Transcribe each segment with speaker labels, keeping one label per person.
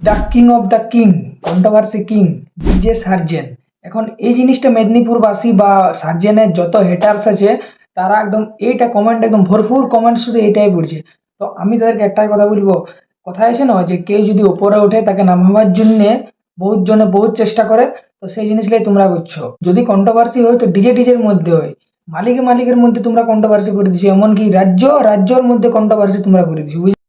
Speaker 1: The king of the king controversy king DJ surgeon এখন এই জিনিসটা মেদিনীপুরবাসী বা সার্জেনের যত হেটার্স আছে, তারা একদম এইটা কমেন্ট একদম ভরপুর কমেন্ট শুধু এইটাই পড়ছে তো আমি তাদেরকে একটাই কথা বলব, কথা আছে না যে কেউ যদি ওপরে ওঠে, তাকে নামাবার জন্যে বহুত জনে বহুত চেষ্টা করে, তো সেই জিনিসটাই তোমরা করছ। যদি কন্ট্রোভার্সি হয়, তো ডিজে ডিজের মধ্যে হয়। মালিকে মালিকের মধ্যে তোমরা কন্ট্রোভার্সি করে দিচ্ছ এমনকি রাজ্য রাজ্যর মধ্যে কন্ট্রোভার্সি তোমরা করে দিচ্ছ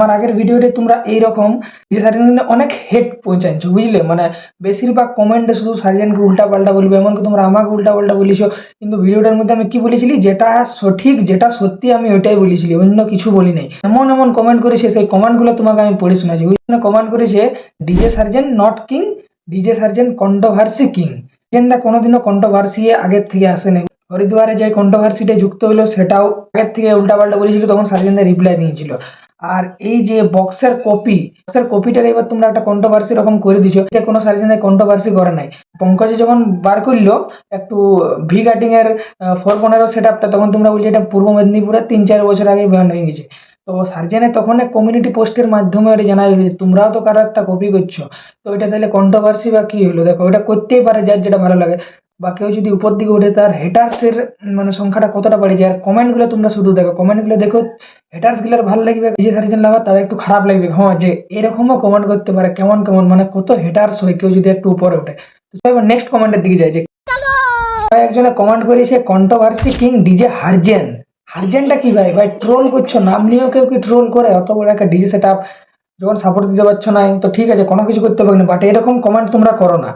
Speaker 1: মানে আগের ভিডিওতে তোমরা এইরকম যে সার্জেনকে অনেক হেট পৌঁছাচ্ছ বুঝলে? মানে বেশিরভাগ কমেন্টে শুধু সার্জেনকে উল্টা পাল্টা বলবে, এমনকি তোমরা আমাকে উল্টা পাল্টা বলেছ। কিন্তু ভিডিওটার মধ্যে আমি কি বলেছিলি? যেটা সঠিক, যেটা সত্যি, আমি ওইটাই বলেছিলি, অন্য কিছু বলি নাই। এমন এমন কমেন্ট করেছে, সেই কমেন্টগুলো তোমাকে আমি পড়ে শোনাচ্ছি। ওইখানে কমেন্ট করেছে DJ Sarzen not king DJ Sarzen controversy king সার্জেনরা কোনোদিনও কন্ট্রোভার্সি আগের থেকে আসে না হরিদ্বারে যে কন্ট্রোভার্সিটা যুক্ত হলো, সেটাও আগের থেকে উল্টাপাল্টা বলেছিল, তখন সার্জেনরা রিপ্লাই দিয়েছিল আর এই যে বক্সের কপি বক্সের কপিটাকে এবার তোমরা একটা কন্ট্রোভার্সি রকম করে দিছো, এটা কোনো সার্জেনের কন্ট্রোভার্সি করে নাই। পঙ্কজে যখন বার করল, একটু ভি কাটিং এর ফোর পনেরো সেট আপটা তখন তোমরা বলছো এটা পূর্ব মেদিনীপুরে তিন চার বছর আগে ব্যান্ড হয়ে গেছে। তো সার্জেনে তখন কমিউনিটি পোস্টের মাধ্যমে ওটা জানা যাবে তোমরাও তো কারও একটা কপি করছ। তো এটা তাহলে কন্ট্রোভার্সি বা কি হলো? দেখো ওটা করতেই পারে যার যেটা ভালো লাগে। বা কেউ যদি উপর দিকে ওঠে, তার হেটার্সের মানে সংখ্যাটা কতটা বাড়ে যায়? আর কমেন্টগুলো তোমরা শুধু দেখো। কমেন্টগুলো দেখো হেটার্সগুলার ভালো লাগবে যে সার্জেন লাভার তাদের একটু খারাপ লাগবে। হ্যাঁ যে এরকমও কমেন্ট করতে পারে, কেমন কেমন? মানে কত হেটার্স হয় কেউ যদি একটু উপরে ওঠে। তো এবার নেক্সট কমেন্টের দিকে যায় যে একজনে কমেন্ট করেছে কন্ট্রোভার্সি কিং ডিজে হারজেন হারজেনটা কি ভাই? ভাই ট্রোল করছ, নাম নিয়েও কেউ কি ট্রোল করে? অত বড় একটা ডিজে সেট যখন সাপোর্ট দিতে পারছ না তো ঠিক আছে কোনো কিছু করতে পারবে না বাট এরকম কমেন্ট তোমরা করো না।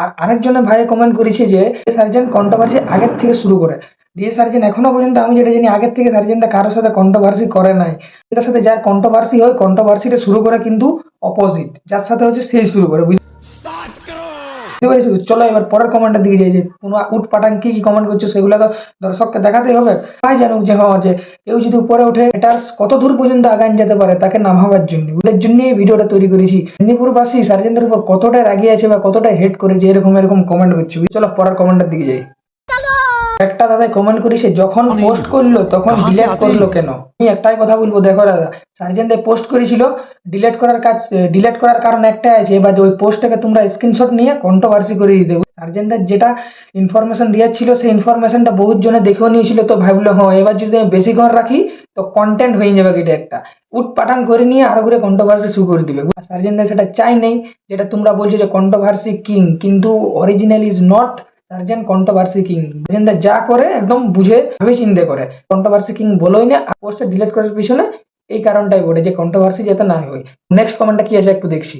Speaker 1: আর আরেকজনের ভাই কমেন্ট করেছে যে সার্জেন কন্ট্রোভার্সি আগের থেকে শুরু করে। দিয়ে সার্জেন এখনও পর্যন্ত আমি যেটা জানি আগের থেকে সার্জেনটা কারোর সাথে কন্ট্রোভার্সি করে নাই। এটার সাথে যার কন্ট্রোভার্সি হয় কন্ট্রোভার্সিটা শুরু করে কিন্তু অপোজিট যার সাথে হচ্ছে সেই শুরু করে চলো এবার পরের কমেন্টের দিকে যাই যে, কোনো উট পাঠান কি কি কমেন্ট করছ সেগুলো তো দর্শককে দেখাতেই হবে। তাই জানুক যে হ্যাঁ যে কেউ যদি উপরে ওঠে, এটা কত দূর পর্যন্ত আগান যেতে পারে তাকে নামাবার জন্য। ওটার জন্য এই ভিডিওটা তৈরি করেছি। মেদিনীপুরবাসী সার্জেন্টের উপর কতটা রাগিয়ে আছে বা কতটা হেড করেছে, এরকম এরকম কমেন্ট করছে। চলো পরের কমেন্টের দিকে যাই। একটা দাদা কমেন্ট করেছে যখন পোস্ট করল তখন ডিলেট করল কেন? আমি একটাই কথা বলব দেখো দাদা সার্জেনদের পোস্ট করেছিল ডিলেট করার কাজ ডিলেট করার কারণ একটাই আছে এবার ওই পোস্টটাকে তোমরা স্ক্রিনশট নিয়ে কন্ট্রোভার্সি করে দিতে। সার্জেনদের যেটা ইনফরমেশন দিয়েছিল সেই ইনফরমেশনটা বহুত জনে দেখেও নিয়েছিল তো ভাবলো হ্যাঁ এবার যদি আমি বেশি ঘর রাখি তো কন্টেন্ট হয়ে যাবে এটা একটা। উট পাঠান করে নিয়ে আরও করে কন্ট্রোভার্সি শুরু করে দিবে। সার্জেনদের সেটা চাই নেই যেটা তোমরা বলছো যে কন্ট্রোভার্সি কিং কিন্তু original is not Sarzen controversy king সার্জেনটা যা করে একদম বুঝে ভাবে চিন্তে করে। কন্ট্রোভার্সি কিং বলোই না পোস্টটা ডিলিট করার পিছনে এই কারণটাই বলে যে কন্ট্রোভার্সি যেতে না হয়। নেক্সট কমেন্টটা কি আছে একটু দেখছি।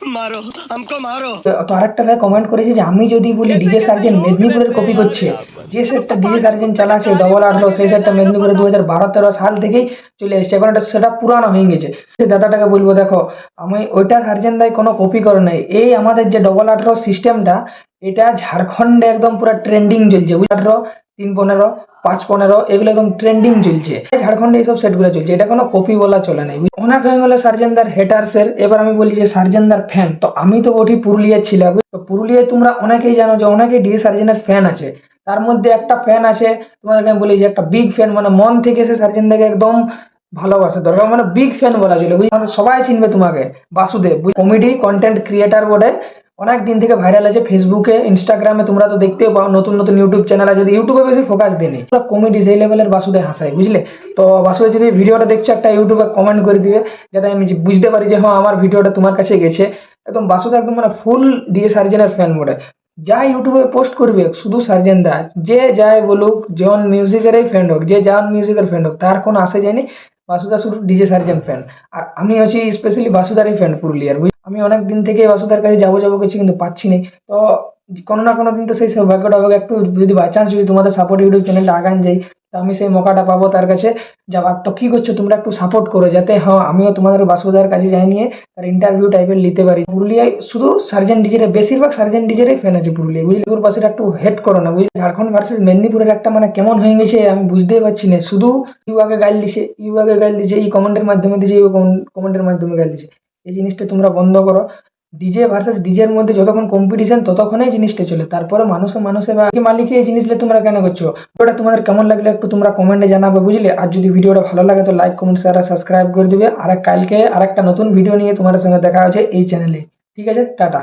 Speaker 2: মারো আমকো মারো।
Speaker 1: তো আরেকটা ভাই কমেন্ট করেছে যে আমি যদি বলি ডিজে সার্জেন মেদিনীপুরের কপি করছে যে সেটটা ডিজে সার্জেন চালাছে ডবল আটলো সেই সেটটা মেদিনীপুরে দু হাজার বারো তেরো সাল থেকেই চলে এসেছে। এখন এটা সেটা পুরানো হয়ে গেছে। সে দাদাটাকে বলব দেখো আমি ওইটা সার্জেন দায় কোনো কপি করে নাই। এই আমাদের যে ডবল আঠারো সিস্টেমটা এটা ঝাড়খণ্ডে একদম পুরো ট্রেন্ডিং চলছে বুঝলি তিন পনেরো, পাঁচ পনেরো, এগুলো একদম ট্রেন্ডিং চলছে। ঝাড়খণ্ডে এইসব সেটগুলো চলছে, এটা কোনো কপি বলা চলে নাই অনেক হয়ে গেলো সার্জেনদার হেটার্সের এবার আমি বলি যে সার্জেনদার ফ্যান তো আমি তো ওটি পুরুলিয়া ছিলাম। তো পুরুলিয়ায় তোমরা অনেকেই জানো যে অনেকেই ডি সার্জেনের ফ্যান আছে। তার মধ্যে একটা ফ্যান আছে, তোমাদেরকে আমি বলি যে একটা বিগ ফ্যান মানে মন থেকে সে সার্জেনদাকে একদম ভালোবাসে। দরকার মানে বিগ ফ্যান বলা ছিল বুঝলি? আমাদের সবাই চিনবে তোমাকে, বাসুদেব কমেডি কন্টেন্ট ক্রিয়েটার বটে অনেক দিন থেকে ভাইরাল আছে ফেসবুকে ইনস্টাগ্রামে তোমরা তো দেখতেও পাও, নতুন নতুন ইউটিউব চ্যানেল আছে ইউটিউবে বেশি ফোকাস দিনে। কমেডি সেই লেভেলের বাসুদে হাসায়, বুঝলে? তো বাসুদে যদি ভিডিওটা দেখছ, একটা ইউটিউবে কমেন্ট করে দিবে, যাতে আমি বুঝতে পারি যে হ্যাঁ আমার ভিডিওটা তোমার কাছে গেছে। একদম বাসুদেব একদম মানে ফুল দিয়ে সার্জেনের ফ্যান বটে যা ইউটিউবে পোস্ট করবে, শুধু সার্জেন দা, যে যায় বলুক জন মিউজিকেরই ফ্যান হোক, যে জন মিউজিকের ফ্যান হোক, তার কোনো আসে যায়নি, বাসুদা শুধু ডিজে সার্জেন ফ্যান আর আমি হচ্ছি স্পেশালি বাসুদারই ফ্যান পুরুলিয়ার? আমি অনেক দিন থেকে বাসুদার কাছে যাব যাব করছি, কিন্তু পাচ্ছি না। তো কোনো না কোনো দিন তো সেই সৌভাগ্যটা হবে একটু যদি বাই চান্স যদি তোমাদের সাপোর্ট ইউটিউব চ্যানেলটা আগান যাই তো আমি সেই মৌকাটা পাবো তার কাছে যাবার তো কি করছ, তোমরা একটু সাপোর্ট করো যাতে হ্যাঁ আমিও তোমাদের বাসুদার কাছে যাই নিয়ে তার ইন্টারভিউ টাইপের নিতে পারি। পুরুলিয়ায় শুধু সার্জেন ডিজের বেশিরভাগ সার্জেন ডিজেরই ফ্যান আছে পুরুলিয়া বুঝলি? পাশের একটু হেড করো না, বুঝলি? ঝাড়খণ্ড ভার্সেস মেদিনীপুরের একটা মানে কেমন হয়ে গেছে আমি বুঝতেই পারছি না। শুধু ইউ আগে গাল দিছে ইউ আগে গাল দিছে, এই কমেন্টের মাধ্যমে দিছে ইউ কমেন্টের মাধ্যমে গাল দিছে। এই জিনিসটা তোমরা বন্ধ করো। ডিজে ভার্সেস ডিজের মধ্যে যতক্ষণ কম্পিটিশন ততক্ষণই জিনিসটা চলে। তারপরে মানুষে মানুষে বা মালিকে এই জিনিসটা তোমরা কেন করছ? ওটা তোমাদের কেমন লাগলে একটু তোমরা কমেন্টে জানাবে, বুঝলে? আর যদি ভিডিওটা ভালো লাগে তো লাইক কমেন্ট শেয়ার আর সাবস্ক্রাইব করে দিবে। আর কালকে আরেকটা নতুন ভিডিও নিয়ে তোমাদের সঙ্গে দেখা হচ্ছে এই চ্যানেলে ঠিক আছে? টাটা।